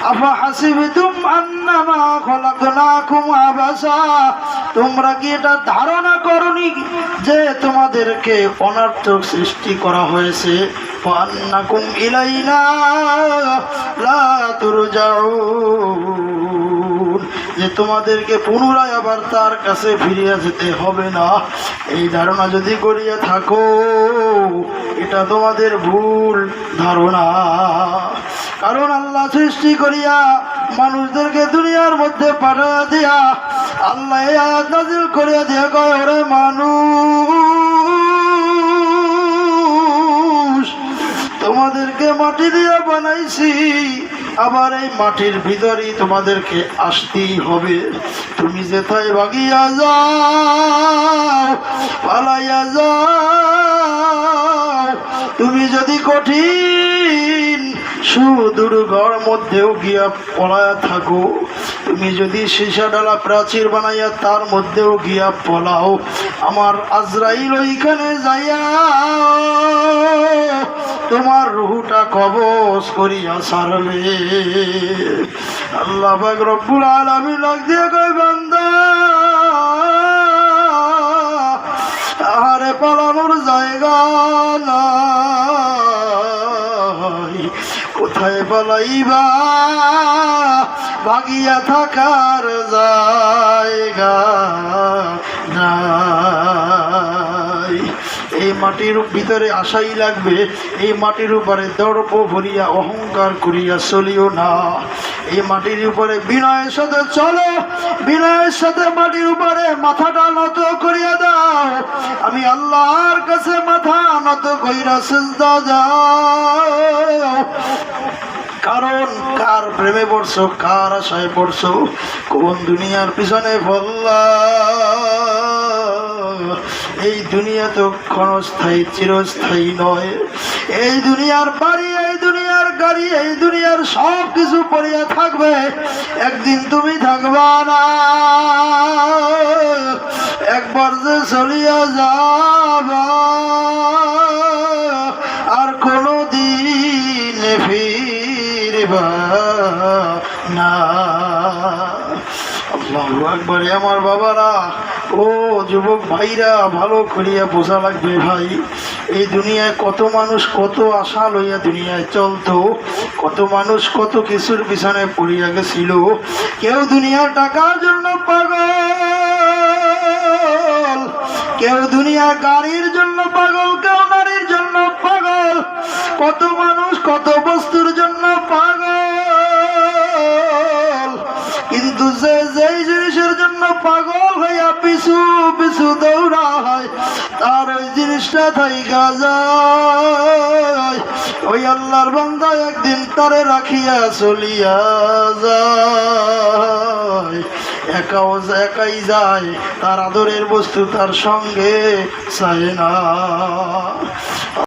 আফা হাসিবতুম আন্নামা খলাকনাকুম আবাসা। তোমরা কি এটা ধারণা করনি যে তোমাদেরকে অনার্থক সৃষ্টি করা হয়েছে? আন্নাকুম ইলাইনা লা যে তোমাদেরকে পুনরায় আবার তার কাছে ফিরিয়া যেতে হবে না। এই ধারণা যদি করিয়া থাকো, এটা তোমাদের ভুল ধারণা। কারণ আল্লাহ সৃষ্টি করিয়া মানুষদেরকে দুনিয়ার মধ্যে পাঠিয়ে দিয়া, আল্লাহ নাজিল করিয়া দিয়া কয়, ওরে মানুষ, তোমাদেরকে মাটি দিয়া বানাইছি, আবার এই মাটির ভিতরেই তোমাদেরকে আসতেই হবে। তুমি যেথায় বাগিয়া যাও, পালাইয়া যাও, তুমি যদি কঠিন সুদুর্গর মধ্যেও গিয়া পলায়া থাকো। তুমি যদি সীসা ডালা প্রাচীর বানাইয়া তার মধ্যেও গিয়া পলাও, আমার আজরাইল ওইখানে যাইয়া তোমার রুহুটা কবজ করিয়া সারবে আল্লাহ রব্বুল আলামিন লাগ দিয়ে কই বান্দা, আহারে পালানোর জায়গা নাই। কোথায় পালাইবা ভাগিয়া থাকার জায়গা নাই। এই মাটির ভিতরে আশাই লাগবে, এই মাটির উপরে দর্প ভরিয়া অহংকার করিয়া চলিও না। এই মাটির উপরে বিনয়ের সাথে চলো, বিনয়ের সাথে মাটির উপরে মাথাটা নত করিয়া দাও। আমি আল্লাহর কাছে মাথা নত কইরা সেজদা যাও। কারণ কার প্রেমে পড়ছো, কার আশায় পড়ছো, কোন দুনিয়ার পিছনে ফল্লা? এই দুনিয়া তো ক্ষণস্থায়ী, চিরস্থায়ী নয়। এই দুনিয়ার বাড়ি, এই দুনিয়ার গাড়ি, এই দুনিয়ার সব কিছু পড়িয়া থাকবে। একদিন তুমি থাকবা না। একবার যে চলিয়া যাবা। না। আমার বাবারা। ও যুবক ভাইরা, ভালো করিয়া বোঝা লাগবে ভাই। এই দুনিয়ায় কত মানুষ কত আশা লইয়া দুনিয়ায় চলতো, কত মানুষ কত কিছুর পিছনে পড়িয়া গেছিল। কেউ দুনিয়ার টাকার জন্য পাগল, কেউ দুনিয়া গাড়ির জন্য পাগল যেই জিনিসের জন্য পাগল হইয়া পিছু পিছু দৌড়ায়, তার ওই জিনিসটা থাইকা যায়। ওই আল্লাহর বান্দা একদিন তারে রাখিয়া চলিয়া যায়। একাও একাই যায়, তার আদরের বস্তু তার সঙ্গে চায় না।